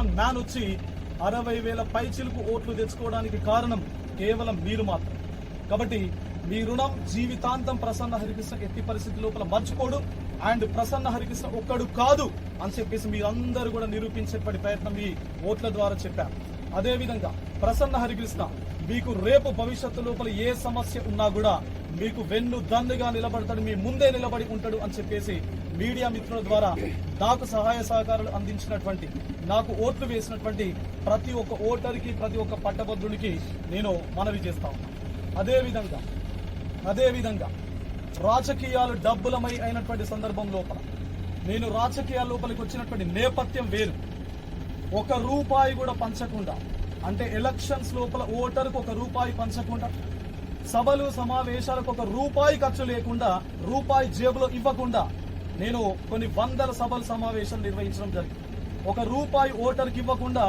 Common man వచ్చి అరవై వేల పైచిలుకు ఓట్లు తెచ్చుకోవడానికి కారణం కేవలం మీరు మాత్రం. కాబట్టి మీ రుణం జీవితాంతం ప్రసన్న హరికృష్ణ ఎట్టి పరిస్థితి లోపల మర్చిపోడు అండ్ ప్రసన్న హరికృష్ణ ఒక్కడు కాదు అని చెప్పేసి మీరందరూ కూడా నిరూపించేటువంటి ప్రయత్నం మీ ఓట్ల ద్వారా చెప్పారు అదేవిధంగా ప్రసన్న హరికృష్ణ మీకు రేపు భవిష్యత్తు లోపల ఏ సమస్య ఉన్నా కూడా మీకు వెన్ను దన్నుగా నిలబడతాడు మీ ముందే నిలబడి ఉంటాడు అని చెప్పేసి మీడియా మిత్రుల ద్వారా నాకు సహాయ సహకారాలు అందించినటువంటి నాకు ఓట్లు వేసినటువంటి ప్రతి ఒక్క ఓటర్కి ప్రతి ఒక్క పట్టభద్రుడికి నేను మనవి చేస్తా ఉన్నాను అదేవిధంగా రాజకీయాలు డబ్బులమై అయినటువంటి సందర్భం లోపల నేను రాజకీయాల లోపలికి వచ్చినటువంటి నేపథ్యం వేరు. ఒక రూపాయి కూడా పంచకుండా అంటే ఎలక్షన్స్ లోపల ఓటర్కు ఒక రూపాయి పంచకుండా సభలు సమావేశాలకు ఒక రూపాయి ఖర్చు లేకుండా రూపాయి జేబులో ఇవ్వకుండా నేను కొన్ని వందల సభలు సమావేశాలు నిర్వహించడం జరిగింది. ఒక రూపాయి ఓటర్కి ఇవ్వకుండా